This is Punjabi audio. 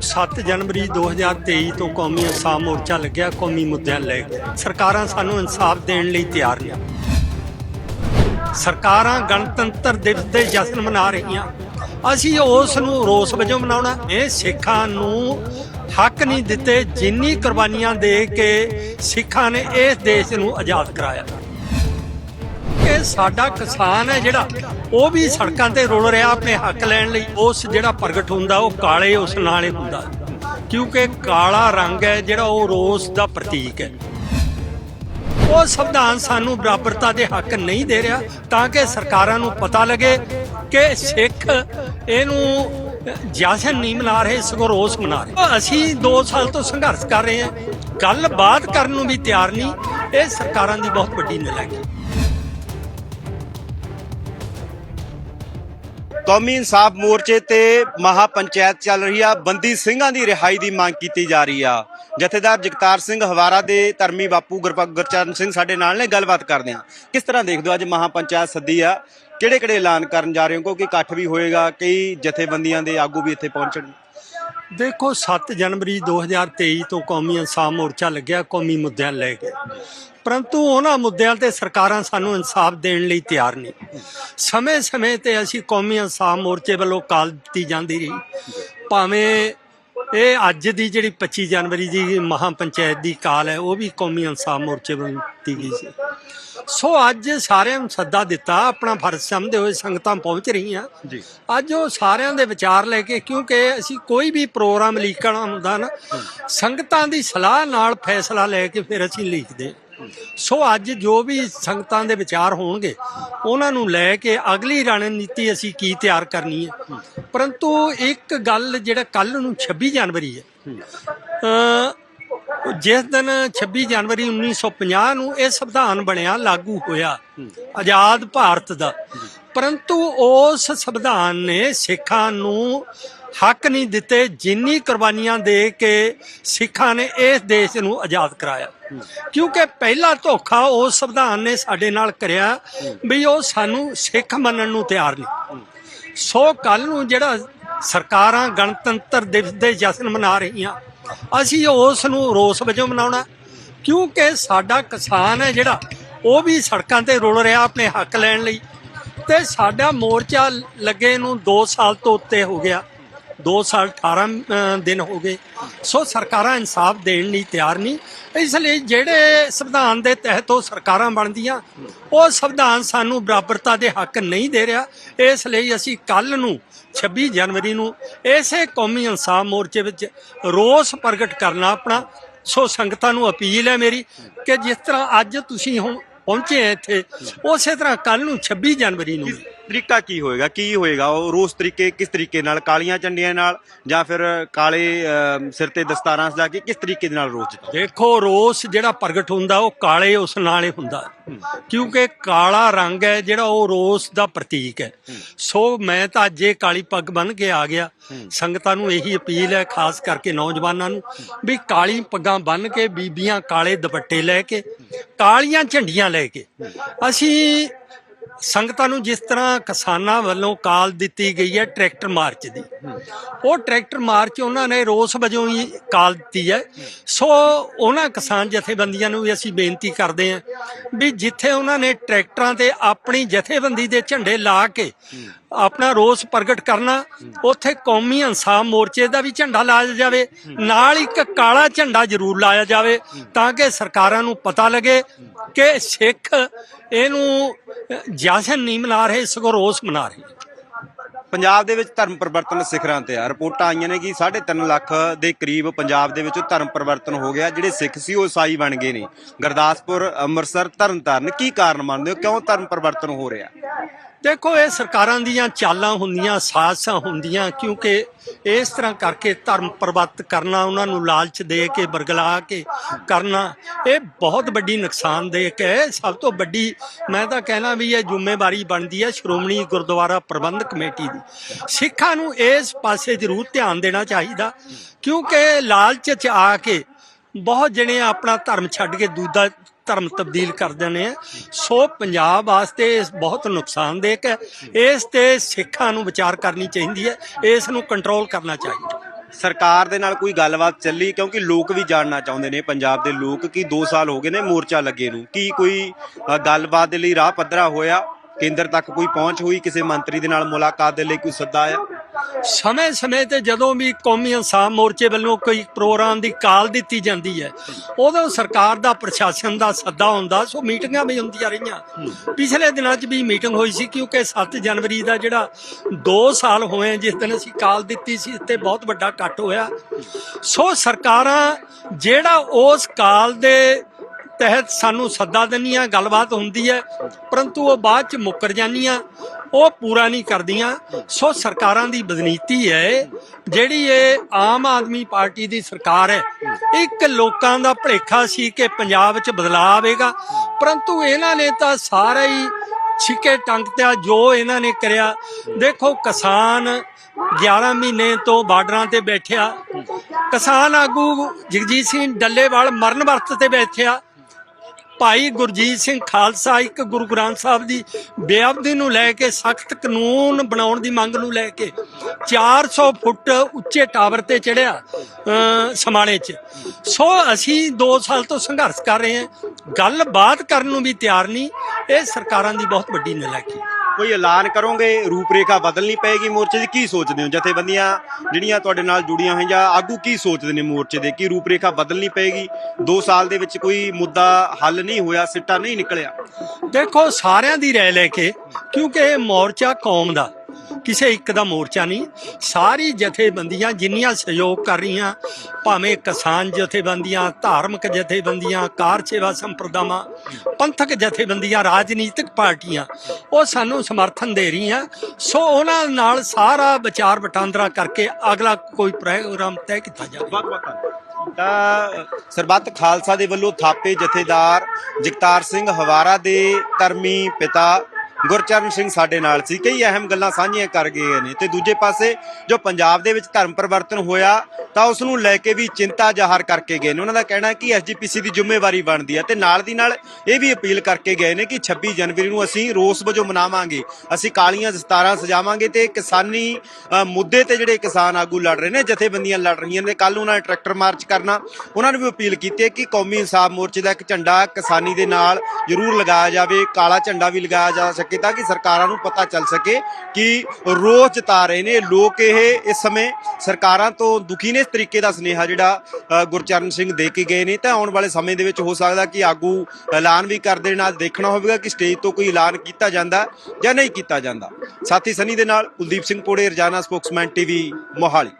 7 ਜਨਵਰੀ 2023 ਤੋਂ ਕੌਮੀ ਇਨਸਾਫ ਮੋਰਚਾ ਲੱਗਿਆ, ਕੌਮੀ ਮੁੱਦਿਆਂ ਲੈ ਕੇ। ਸਰਕਾਰਾਂ ਸਾਨੂੰ ਇਨਸਾਫ ਦੇਣ ਲਈ ਤਿਆਰ ਨਹੀਂ ਸਰਕਾਰਾਂ ਗਣਤੰਤਰ ਦਿਵਸ ਦੇ ਜਸ਼ਨ ਮਨਾ ਰਹੀਆਂ। ਅਸੀਂ ਉਸ ਨੂੰ ਰੋਸ ਵਜੋਂ ਮਨਾਉਣਾ। ਇਹ ਸਿੱਖਾਂ ਨੂੰ ਹੱਕ ਨਹੀਂ ਦਿੱਤੇ, ਜਿੰਨੀ ਕੁਰਬਾਨੀਆਂ ਦੇ ਕੇ ਸਿੱਖਾਂ ਨੇ ਇਸ ਦੇਸ਼ ਨੂੰ ਆਜ਼ਾਦ ਕਰਾਇਆ। ਸਾਡਾ ਕਿਸਾਨ ਹੈ ਜਿਹੜਾ, ਉਹ ਵੀ ਸੜਕਾਂ ਤੇ ਰੁਲ ਰਿਹਾ ਆਪਣੇ ਹੱਕ ਲੈਣ ਲਈ। ਉਸ ਜਿਹੜਾ ਪ੍ਰਗਟ ਹੁੰਦਾ, ਉਹ ਕਾਲੇ ਉਸ ਨਾਲ ਹੀ ਹੁੰਦਾ। ਕਿਉਂਕਿ ਕਾਲਾ ਰੰਗ ਹੈ ਜਿਹੜਾ, ਉਹ ਰੋਸ ਦਾ ਪ੍ਰਤੀਕ ਹੈ। ਉਹ ਸੰਵਿਧਾਨ ਸਾਨੂੰ ਬਰਾਬਰਤਾ ਦੇ ਹੱਕ ਨਹੀਂ ਦੇ ਰਿਹਾ, ਤਾਂ ਕਿ ਸਰਕਾਰਾਂ ਨੂੰ ਪਤਾ ਲੱਗੇ ਕਿ ਸਿੱਖ ਇਹਨੂੰ ਜਸ਼ਨ ਨਹੀਂ ਮਨਾ ਰਹੇ ਸਗੋਂ ਰੋਸ ਮਨਾ ਰਹੇ। ਅਸੀਂ 2 ਸਾਲ ਤੋਂ ਸੰਘਰਸ਼ ਕਰ ਰਹੇ ਹਾਂ। ਗੱਲਬਾਤ ਕਰਨ ਨੂੰ ਵੀ ਤਿਆਰ ਨਹੀਂ, ਇਹ ਸਰਕਾਰਾਂ ਦੀ ਬਹੁਤ ਵੱਡੀ ਨਲਾਇਕੀ ਕੌਮੀ ਇਨਸਾਫ ਮੋਰਚੇ ਤੇ ਮਹਾ ਪੰਚਾਇਤ ਚੱਲ ਰਹੀ ਆ। ਬੰਦੀ ਸਿੰਘਾਂ ਦੀ ਰਿਹਾਈ ਦੀ ਮੰਗ ਕੀਤੀ ਜਾ ਰਹੀ ਆ। ਜਥੇਦਾਰ ਜਗਤਾਰ ਸਿੰਘ ਹਵਾਰਾ ਦੇ ਧਰਮੀ ਬਾਪੂ ਗੁਰਪਾ ਗੁਰਚਰਨ ਸਿੰਘ ਸਾਡੇ ਨਾਲ ਨੇ, ਗੱਲਬਾਤ ਕਰਦੇ ਆ ਕਿਸ ਤਰ੍ਹਾਂ ਦੇਖਦੇ ਹੋ ਅੱਜ ਮਹਾ ਪੰਚਾਇਤ ਸੱਦੀ ਆ? ਕਿਹੜੇ ਕਿਹੜੇ ਐਲਾਨ ਕਰਨ ਜਾ ਰਹੇ ਹੋ? ਕਿਉਂਕਿ ਇਕੱਠ ਵੀ ਹੋਏਗਾ, ਕਈ ਜਥੇਬੰਦੀਆਂ ਦੇ ਆਗੂ ਵੀ ਇੱਥੇ ਪਹੁੰਚਣ ਦੇਖੋ 7 ਜਨਵਰੀ 2023 ਤੋਂ ਕੌਮੀ ਇਨਸਾਫ ਮੋਰਚਾ ਲੱਗਿਆ, ਕੌਮੀ ਮੁੱਦਿਆਂ ਲੈ ਕੇ। ਪਰੰਤੂ ਉਹਨਾਂ ਮੁੱਦਿਆਂ ਤੇ ਸਰਕਾਰਾਂ ਸਾਨੂੰ ਇਨਸਾਫ ਦੇਣ ਲਈ ਤਿਆਰ ਨਹੀਂ। ਸਮੇਂ-ਸਮੇਂ ਤੇ ਅਸੀਂ ਕੌਮੀ ਇਨਸਾਫ ਮੋਰਚੇ ਵੱਲੋਂ ਕਾਲ ਦਿੱਤੀ ਜਾਂਦੀ ਰਹੀ। ਭਾਵੇਂ ਇਹ ਅੱਜ ਦੀ ਜਿਹੜੀ 25 ਜਨਵਰੀ ਦੀ ਮਹਾ ਪੰਚਾਇਤ ਦੀ ਕਾਲ ਹੈ ਉਹ ਵੀ ਕੌਮੀ ਇਨਸਾਫ ਮੋਰਚੇ ਵੱਲੋਂ ਦਿੱਤੀ ਗਈ ਸੀ। ਸੋ ਅੱਜ ਸਾਰਿਆਂ ਨੂੰ ਸੱਦਾ ਦਿੱਤਾ ਆਪਣਾ ਫਰਜ਼ ਸਮਝਦੇ ਹੋਏ ਸੰਗਤਾਂ ਪਹੁੰਚ ਰਹੀਆਂ। ਜੀ। ਅੱਜ ਉਹ ਸਾਰਿਆਂ ਦੇ ਵਿਚਾਰ ਲੈ ਕੇ ਕਿਉਂਕਿ ਅਸੀਂ ਕੋਈ ਵੀ ਪ੍ਰੋਗਰਾਮ ਲੀਕਣਾ ਹੁੰਦਾ ਨਾ ਸੰਗਤਾਂ ਦੀ ਸਲਾਹ ਨਾਲ ਫੈਸਲਾ ਲੈ ਕੇ ਫਿਰ ਅਸੀਂ ਲਿਖਦੇ ਸੋ ਅੱਜ ਜੋ ਵੀ ਸੰਗਤਾਂ ਦੇ ਵਿਚਾਰ ਹੋਣਗੇ, ਉਹਨਾਂ ਨੂੰ ਲੈ ਕੇ ਅਗਲੀ ਰਣਨੀਤੀ ਅਸੀਂ ਕੀ ਤਿਆਰ ਕਰਨੀ ਹੈ? ਪਰੰਤੂ ਇੱਕ ਗੱਲ ਜਿਹੜਾ ਕੱਲ ਨੂੰ 26 ਜਨਵਰੀ ਹੈ ਜਿਸ ਦਿਨ 26 ਜਨਵਰੀ 1950 ਨੂੰ ਇਹ ਸੰਵਿਧਾਨ ਬਣਿਆ, ਲਾਗੂ ਹੋਇਆ, ਆਜ਼ਾਦ ਭਾਰਤ ਦਾ। ਪਰੰਤੂ ਉਸ ਸੰਵਿਧਾਨ ਨੇ ਸਿੱਖਾਂ ਨੂੰ ਹੱਕ ਨਹੀਂ ਦਿੱਤੇ ਜਿੰਨੀ ਕੁਰਬਾਨੀਆਂ ਦੇ ਕੇ ਸਿੱਖਾਂ ਨੇ ਇਸ ਦੇਸ਼ ਨੂੰ ਆਜ਼ਾਦ ਕਰਾਇਆ। ਕਿਉਂਕਿ ਪਹਿਲਾ ਧੋਖਾ ਉਸ ਸੰਵਿਧਾਨ ਨੇ ਸਾਡੇ ਨਾਲ ਕਰਿਆ ਵੀ ਉਹ ਸਾਨੂੰ ਸਿੱਖ ਮੰਨਣ ਨੂੰ ਤਿਆਰ ਨਹੀਂ। ਸੋ ਕੱਲ ਨੂੰ ਜਿਹੜਾ ਸਰਕਾਰਾਂ ਗਣਤੰਤਰ ਦਿਵਸ ਦੇ ਜਸ਼ਨ ਮਨਾ ਰਹੀਆਂ, ਅਸੀਂ ਉਸ ਨੂੰ ਰੋਸ ਵਜੋਂ ਮਨਾਉਣਾ, ਕਿਉਂਕਿ ਸਾਡਾ ਕਿਸਾਨ ਹੈ ਜਿਹੜਾ, ਉਹ ਵੀ ਸੜਕਾਂ ਤੇ ਰੁਲ ਰਿਹਾ ਆਪਣੇ ਹੱਕ ਲੈਣ ਲਈ। ਤੇ ਸਾਡਾ ਮੋਰਚਾ ਲੱਗੇ ਨੂੰ 2 ਸਾਲ ਤੋਂ ਉੱਤੇ ਹੋ ਗਿਆ। 2 ਸਾਲ 18 ਦਿਨ ਹੋ ਗਏ। ਸੋ ਸਰਕਾਰਾਂ ਇਨਸਾਫ ਦੇਣ ਲਈ ਤਿਆਰ ਨਹੀਂ। ਇਸ ਲਈ ਜਿਹੜੇ ਸੰਵਿਧਾਨ ਦੇ ਤਹਿਤ ਉਹ ਸਰਕਾਰਾਂ ਬਣਦੀਆਂ, ਉਹ ਸੰਵਿਧਾਨ ਸਾਨੂੰ ਬਰਾਬਰਤਾ ਦੇ ਹੱਕ ਨਹੀਂ ਦੇ ਰਿਹਾ। ਇਸ ਲਈ ਅਸੀਂ ਕੱਲ ਨੂੰ 26 ਜਨਵਰੀ ਨੂੰ ਇਸੇ ਕੌਮੀ ਇਨਸਾਫ ਮੋਰਚੇ ਵਿੱਚ ਰੋਸ ਪ੍ਰਗਟ ਕਰਨਾ ਆਪਣਾ। ਸੋ ਸੰਗਤਾਂ ਨੂੰ ਅਪੀਲ ਹੈ ਮੇਰੀ ਕਿ ਜਿਸ ਤਰ੍ਹਾਂ ਅੱਜ ਤੁਸੀਂ ਹੁਣ ਪਹੁੰਚੇ ਆ ਇੱਥੇ, ਉਸੇ ਤਰ੍ਹਾਂ ਕੱਲ ਨੂੰ 26 ਜਨਵਰੀ ਨੂੰ ਤਰੀਕਾ ਕੀ ਹੋਏਗਾ? ਕੀ ਹੋਏਗਾ? ਉਹ ਰੋਸ ਤਰੀਕੇ ਕਿਸ ਤਰੀਕੇ ਨਾਲ? ਕਾਲੀਆਂ ਝੰਡੀਆਂ ਨਾਲ ਜਾਂ ਫਿਰ ਕਾਲੇ ਸਿਰ ਤੇ ਦਸਤਾਰਾਂ ਸਜਾ ਕੇ ਕਿਸ ਤਰੀਕੇ ਦੇ ਨਾਲ ਰੋਸ ਜਤਾਓ ਦੇਖੋ ਰੋਸ ਜਿਹੜਾ ਪ੍ਰਗਟ ਹੁੰਦਾ ਉਹ ਕਾਲੇ ਉਸ ਨਾਲ ਹੀ ਹੁੰਦਾ। ਕਿਉਂਕਿ ਕਾਲਾ ਰੰਗ ਹੈ ਜਿਹੜਾ ਉਹ ਰੋਸ ਦਾ ਪ੍ਰਤੀਕ ਹੈ। ਸੋ ਮੈਂ ਤਾਂ ਅੱਜ ਇਹ ਕਾਲੀ ਪੱਗ ਬੰਨ ਕੇ ਆ ਗਿਆ। ਸੰਗਤਾਂ ਨੂੰ ਇਹੀ ਅਪੀਲ ਹੈ ਖਾਸ ਕਰਕੇ ਨੌਜਵਾਨਾਂ ਨੂੰ ਵੀ ਕਾਲੀ ਪੱਗਾਂ ਬੰਨ ਕੇ ਬੀਬੀਆਂ ਕਾਲੇ ਦੁਪੱਟੇ ਲੈ ਕੇ ਕਾਲੀਆਂ ਝੰਡੀਆਂ ਲੈ ਕੇ ਅਸੀਂ ਸੰਗਤਾਂ ਨੂੰ ਜਿਸ ਤਰ੍ਹਾਂ ਕਿਸਾਨਾਂ ਵੱਲੋਂ ਕਾਲ ਦਿੱਤੀ ਗਈ ਹੈ ਟਰੈਕਟਰ ਮਾਰਚ ਦੀ, ਉਹ ਟਰੈਕਟਰ ਮਾਰਚ ਉਹਨਾਂ ਨੇ ਰੋਸ ਵਜੋਂ ਹੀ ਕਾਲ ਦਿੱਤੀ ਹੈ। ਸੋ ਉਹਨਾਂ ਕਿਸਾਨ ਜਥੇਬੰਦੀਆਂ ਨੂੰ ਵੀ ਅਸੀਂ ਬੇਨਤੀ ਕਰਦੇ ਹਾਂ ਵੀ ਜਿੱਥੇ ਉਹਨਾਂ ਨੇ ਟਰੈਕਟਰਾਂ ਤੇ ਆਪਣੀ ਜਥੇਬੰਦੀ ਦੇ ਝੰਡੇ ਲਾ ਕੇ ਆਪਣਾ ਰੋਸ ਪ੍ਰਗਟ ਕਰਨਾ, ਉੱਥੇ ਕੌਮੀ ਇਨਸਾਫ ਮੋਰਚੇ ਦਾ ਵੀ ਝੰਡਾ ਲਾਇਆ ਜਾਵੇ, ਨਾਲ ਇੱਕ ਕਾਲਾ ਝੰਡਾ ਜ਼ਰੂਰ ਲਾਇਆ ਜਾਵੇ, ਤਾਂ ਕਿ ਸਰਕਾਰਾਂ ਨੂੰ ਪਤਾ ਲੱਗੇ ਕਿ ਸਿੱਖ ਇਹਨੂੰ ਜਸ਼ਨ ਨਹੀਂ ਮਨਾ ਰਹੇ ਸਗੋਂ ਰੋਸ ਮਨਾ ਰਹੇ ਪੰਜਾਬ ਦੇ ਵਿੱਚ ਧਰਮ ਪਰਿਵਰਤਨ ਸਿਖਰਾਂ ਤੇ ਆ। ਰਿਪੋਰਟਾਂ ਆਈਆਂ ਨੇ ਕਿ 3.5 ਲੱਖ ਦੇ ਕਰੀਬ ਪੰਜਾਬ ਦੇ ਵਿੱਚ ਧਰਮ ਪਰਿਵਰਤਨ ਹੋ ਗਿਆ। ਜਿਹੜੇ ਸਿੱਖ ਸੀ, ਉਹ ਈਸਾਈ ਬਣ ਗਏ ਨੇ। ਗੁਰਦਾਸਪੁਰ, ਅੰਮ੍ਰਿਤਸਰ, ਤਰਨਤਾਰਨ ਕੀ ਕਾਰਨ ਮੰਨਦੇ ਹੋ? ਕਿਉਂ ਧਰਮ ਪਰਿਵਰਤਨ ਹੋ ਰਿਹਾ? ਦੇਖੋ, ਇਹ ਸਰਕਾਰਾਂ ਦੀਆਂ ਚਾਲਾਂ ਹੁੰਦੀਆਂ, ਸਾਜ਼ਸਾਂ ਹੁੰਦੀਆਂ, ਕਿਉਂਕਿ ਇਸ ਤਰ੍ਹਾਂ ਕਰਕੇ ਧਰਮ ਪਰਿਵਰਤ ਕਰਨਾ, ਉਹਨਾਂ ਨੂੰ ਲਾਲਚ ਦੇ ਕੇ, ਬਰਗਲਾ ਕੇ ਕਰਨਾ, ਇਹ ਬਹੁਤ ਵੱਡੀ ਨੁਕਸਾਨਦਾਇਕ ਹੈ। ਸਭ ਤੋਂ ਵੱਡੀ ਮੈਂ ਤਾਂ ਕਹਿਣਾ ਵੀ ਇਹ ਜ਼ਿੰਮੇਵਾਰੀ ਬਣਦੀ ਹੈ ਸ਼੍ਰੋਮਣੀ ਗੁਰਦੁਆਰਾ ਪ੍ਰਬੰਧਕ ਕਮੇਟੀ ਦੀ। ਸਿੱਖਾਂ ਨੂੰ ਇਸ ਪਾਸੇ ਜ਼ਰੂਰ ਧਿਆਨ ਦੇਣਾ ਚਾਹੀਦਾ, ਕਿਉਂਕਿ ਲਾਲਚ 'ਚ ਆ ਕੇ ਬਹੁਤ ਜਣੇ ਆਪਣਾ ਧਰਮ ਛੱਡ ਕੇ ਦੂਜਾ ਧਰਮ ਤਬਦੀਲ ਕਰ ਦਿੰਦੇ ਆ। ਸੋ ਪੰਜਾਬ ਵਾਸਤੇ ਇਹ ਬਹੁਤ ਨੁਕਸਾਨਦੇਹ ਹੈ। ਇਸ ਤੇ ਸਿੱਖਾਂ ਨੂੰ ਵਿਚਾਰ ਕਰਨੀ ਚਾਹੀਦੀ ਹੈ। ਇਸ ਨੂੰ ਕੰਟਰੋਲ ਕਰਨਾ ਚਾਹੀਦਾ। ਸਰਕਾਰ ਦੇ ਨਾਲ ਕੋਈ ਗੱਲਬਾਤ ਚੱਲੀ? ਕਿਉਂਕਿ ਲੋਕ ਵੀ ਜਾਣਨਾ ਚਾਹੁੰਦੇ ਨੇ ਪੰਜਾਬ ਦੇ ਲੋਕ ਕਿ 2 ਸਾਲ ਹੋ ਗਏ ਨੇ ਮੋਰਚਾ ਲੱਗੇ ਨੂੰ। ਕੀ ਕੋਈ ਗੱਲਬਾਤ ਦੇ ਲਈ ਰਾਹ ਪੱਧਰਾ ਹੋਇਆ? ਕੇਂਦਰ ਤੱਕ ਕੋਈ ਪਹੁੰਚ ਹੋਈ? ਕਿਸੇ ਮੰਤਰੀ ਦੇ ਨਾਲ ਮੁਲਾਕਾਤ ਦੇ ਲਈ ਕੋਈ ਸੱਦਾ ਆਇਆ? ਸਮੇਂ-ਸਮੇਂ ਤੇ ਜਦੋਂ ਵੀ ਕੌਮੀ ਇਨਸਾਫ ਮੋਰਚੇ ਵੱਲੋਂ ਕੋਈ ਪ੍ਰੋਗਰਾਮ ਦੀ ਕਾਲ ਦਿੱਤੀ ਜਾਂਦੀ ਹੈ, ਉਦੋਂ ਸਰਕਾਰ ਦਾ, ਪ੍ਰਸ਼ਾਸਨ ਦਾ ਸੱਦਾ ਹੁੰਦਾ, ਸੋ ਮੀਟਿੰਗਾਂ ਵੀ ਹੁੰਦੀਆਂ ਰਹੀਆਂ। ਪਿਛਲੇ ਦਿਨਾਂ 'ਚ ਵੀ ਮੀਟਿੰਗ ਹੋਈ ਸੀ, ਕਿਉਂਕਿ 7 ਜਨਵਰੀ ਦਾ ਜਿਹੜਾ 2 ਸਾਲ ਹੋਏ ਜਿਸ ਦਿਨ ਅਸੀਂ ਕਾਲ ਦਿੱਤੀ ਸੀ ਤੇ ਬਹੁਤ ਵੱਡਾ ਇਕੱਠ ਹੋਇਆ। ਸੋ ਸਰਕਾਰਾਂ ਜਿਹੜਾ ਉਸ ਕਾਲ ਦੇ ਤਹਿਤ ਸਾਨੂੰ ਸੱਦਾ ਦਿੰਦੀਆਂ, ਗੱਲਬਾਤ ਹੁੰਦੀ ਹੈ, ਪਰੰਤੂ ਉਹ ਬਾਅਦ ਚ ਮੁੱਕਰ ਜਾਂਦੀਆਂ। ਉਹ ਪੂਰਾ ਨਹੀਂ ਕਰਦੀਆਂ। ਸੋ ਸਰਕਾਰਾਂ ਦੀ ਬਦਨੀਤੀ ਹੈ, ਜਿਹੜੀ ਇਹ ਆਮ ਆਦਮੀ ਪਾਰਟੀ ਦੀ ਸਰਕਾਰ ਹੈ, ਇੱਕ ਲੋਕਾਂ ਦਾ ਭਲੇਖਾ ਸੀ ਕਿ ਪੰਜਾਬ 'ਚ ਬਦਲਾਅ ਆਵੇਗਾ। ਪਰੰਤੂ ਇਹਨਾਂ ਨੇ ਤਾਂ ਸਾਰਾ ਹੀ ਛਿੱਕੇ ਟੰਗ ਜੋ ਇਹਨਾਂ ਨੇ ਕਰਿਆ। ਦੇਖੋ, ਕਿਸਾਨ 11 ਮਹੀਨੇ ਤੋਂ ਬਾਰਡਰਾਂ ਤੇ ਬੈਠਿਆ। ਕਿਸਾਨ ਆਗੂ ਜਗਜੀਤ ਸਿੰਘ ਡੱਲੇਵਾਲ ਮਰਨ ਵਰਤ ਤੇ ਬੈਠਿਆ। ਭਾਈ ਗੁਰਜੀਤ ਸਿੰਘ ਖਾਲਸਾ ਇੱਕ ਗੁਰੂ ਗ੍ਰੰਥ ਸਾਹਿਬ ਦੀ ਬੇਅਬਦੀ ਨੂੰ ਲੈ ਕੇ ਸਖਤ ਕਾਨੂੰਨ ਬਣਾਉਣ ਦੀ ਮੰਗ ਨੂੰ ਲੈ ਕੇ 400 ਫੁੱਟ ਉੱਚੇ ਟਾਵਰ ਤੇ ਚੜਿਆ ਸਮਾਣੇ 'ਚ। ਸੋ ਅਸੀਂ 2 ਸਾਲ ਤੋਂ ਸੰਘਰਸ਼ ਕਰ ਰਹੇ ਹਾਂ। ਗੱਲਬਾਤ ਕਰਨ ਨੂੰ ਵੀ ਤਿਆਰ ਨਹੀਂ। ਇਹ ਸਰਕਾਰਾਂ ਦੀ ਬਹੁਤ ਵੱਡੀ ਨਲਾਇਕੀ। ਕੋਈ ਐਲਾਨ ਕਰੋਗੇ? ਰੂਪਰੇਖਾ ਬਦਲਣੀ ਪਏਗੀ ਮੋਰਚੇ ਦੀ? ਕੀ ਸੋਚਦੇ ਹੋ? ਜਥੇਬੰਦੀਆਂ ਜਿਹੜੀਆਂ ਤੁਹਾਡੇ ਨਾਲ ਜੁੜੀਆਂ ਹੋਈਆਂ ਜਾਂ ਆਗੂ ਕੀ ਸੋਚਦੇ ਨੇ ਮੋਰਚੇ ਦੇ? ਕੀ ਰੂਪਰੇਖਾ ਬਦਲਣੀ ਪਏਗੀ? 2 ਸਾਲ ਦੇ ਵਿੱਚ ਕੋਈ ਮੁੱਦਾ ਹੱਲ ਨਹੀਂ ਹੋਇਆ, ਸਿੱਟਾ ਨਹੀਂ ਨਿਕਲਿਆ? ਦੇਖੋ, ਸਾਰਿਆਂ ਦੀ ਰਾਏ ਲੈ ਕੇ, ਕਿਉਂਕਿ ਇਹ ਮੋਰਚਾ ਕੌਮ ਦਾ। ਕਿਸੇ ਇੱਕ ਦਾ ਮੋਰਚਾ ਨਹੀਂ। ਸਾਰੀ ਜਥੇਬੰਦੀਆਂ ਜਿੰਨੀਆਂ ਸਹਿਯੋਗ ਕਰ ਰਹੀਆਂ, ਭਾਵੇਂ ਕਿਸਾਨ ਜਥੇਬੰਦੀਆਂ, ਧਾਰਮਿਕ ਜਥੇਬੰਦੀਆਂ, ਕਾਰ ਸੇਵਾ ਸੰਪਰਦਾਵਾਂ, ਪੰਥਕ ਜਥੇਬੰਦੀਆਂ, ਰਾਜਨੀਤਿਕ ਪਾਰਟੀਆਂ, ਉਹ ਸਾਨੂੰ ਸਮਰਥਨ ਦੇ ਰਹੀਆਂ। ਸੋ ਉਹਨਾਂ ਨਾਲ ਸਾਰਾ ਵਿਚਾਰ ਵਟਾਂਦਰਾ ਕਰਕੇ ਅਗਲਾ ਕੋਈ ਪ੍ਰੋਗਰਾਮ ਤੈਅ ਕੀਤਾ ਜਾਵੇ। ਤਾਂ, ਸਰਬੱਤ ਖਾਲਸਾ ਦੇ ਵੱਲੋਂ ਥਾਪੇ ਜਥੇਦਾਰ ਜਗਤਾਰ ਸਿੰਘ ਹਵਾਰਾ ਦੇ ਧਰਮੀ ਪਿਤਾ ਗੁਰਚਰਨ ਸਿੰਘ ਸਾਡੇ ਨਾਲ ਸੀ। ਕਈ ਅਹਿਮ ਗੱਲਾਂ ਸਾਂਝੀਆਂ ਕਰ ਗਏ ਨੇ ਤੇ ਦੂਜੇ ਪਾਸੇ ਜੋ ਪੰਜਾਬ ਦੇ ਵਿੱਚ ਧਰਮ ਪਰਿਵਰਤਨ ਹੋਇਆ ਤਾਂ ਉਸ ਨੂੰ ਲੈ ਕੇ ਵੀ ਚਿੰਤਾ ਜ਼ਾਹਰ ਕਰਕੇ ਗਏ ਨੇ। ਉਹਨਾਂ ਦਾ ਕਹਿਣਾ ਹੈ ਕਿ ਐਸਜੀਪੀਸੀ ਦੀ ਜ਼ਿੰਮੇਵਾਰੀ ਬਣਦੀ ਹੈ ਤੇ ਨਾਲ ਦੀ ਨਾਲ ਇਹ ਵੀ ਅਪੀਲ ਕਰਕੇ ਗਏ ਨੇ ਕਿ 26 ਜਨਵਰੀ ਨੂੰ ਅਸੀਂ ਰੋਸ ਵਜੋਂ ਮਨਾਵਾਂਗੇ। ਅਸੀਂ ਕਾਲੀਆਂ ਦਸਤਾਰਾਂ ਸਜਾਵਾਂਗੇ ਤੇ ਕਿਸਾਨੀ ਮੁੱਦੇ ਤੇ ਜਿਹੜੇ ਕਿਸਾਨ ਆਗੂ ਲੜ ਰਹੇ ਨੇ, ਜਥੇਬੰਦੀਆਂ ਲੜ ਰਹੀਆਂ ਨੇ ਕੱਲ ਉਹਨਾਂ ਨੇ ਟਰੈਕਟਰ ਮਾਰਚ ਕਰਨਾ। ਉਹਨਾਂ ਨੂੰ ਵੀ ਅਪੀਲ ਕੀਤੀ ਹੈ ਕਿ ਕੌਮੀ ਇਨਸਾਫ ਮੋਰਚੇ ਦਾ ਇੱਕ ਝੰਡਾ ਕਿਸਾਨੀ ਦੇ ਨਾਲ ਜ਼ਰੂਰ ਲਗਾਇਆ ਜਾਵੇ, ਕਾਲਾ ਝੰਡਾ ਵੀ ਲਗਾਇਆ ਜਾ ਸਕੇ। ਕੀਤਾ ਕਿ ਸਰਕਾਰਾਂ ਨੂੰ ਪਤਾ ਚੱਲ ਸਕੇ ਕਿ ਰੋਸ ਜਤਾ ਰਹੇ ਨੇ, ਲੋਕ ਇਹ, ਇਸ ਸਮੇਂ ਸਰਕਾਰਾਂ ਤੋਂ ਦੁਖੀ ਨੇ। ਇਸ ਤਰੀਕੇ ਦਾ ਸੁਨੇਹਾ ਜਿਹੜਾ ਗੁਰਚਰਨ ਸਿੰਘ ਦੇ ਕੇ ਗਏ ਨੇ। ਤਾਂ ਆਉਣ ਵਾਲੇ ਸਮੇਂ ਦੇ ਵਿੱਚ ਹੋ ਸਕਦਾ ਕਿ ਆਗੂ ਐਲਾਨ ਵੀ ਕਰ ਦੇਣ ਅੱਜ ਦੇਖਣਾ ਹੋਵੇਗਾ ਕਿ ਸਟੇਜ ਤੋਂ ਕੋਈ ਐਲਾਨ ਕੀਤਾ ਜਾਂਦਾ ਜਾਂ ਨਹੀਂ ਕੀਤਾ ਜਾਂਦਾ। ਸਾਥੀ ਸਨੀ ਦੇ ਨਾਲ ਕੁਲਦੀਪ ਸਿੰਘ ਪੋੜੇ, ਰਜਾਨਾ ਸਪੋਕਸਮੈਨ ਟੀਵੀ, ਮੋਹਾਲੀ।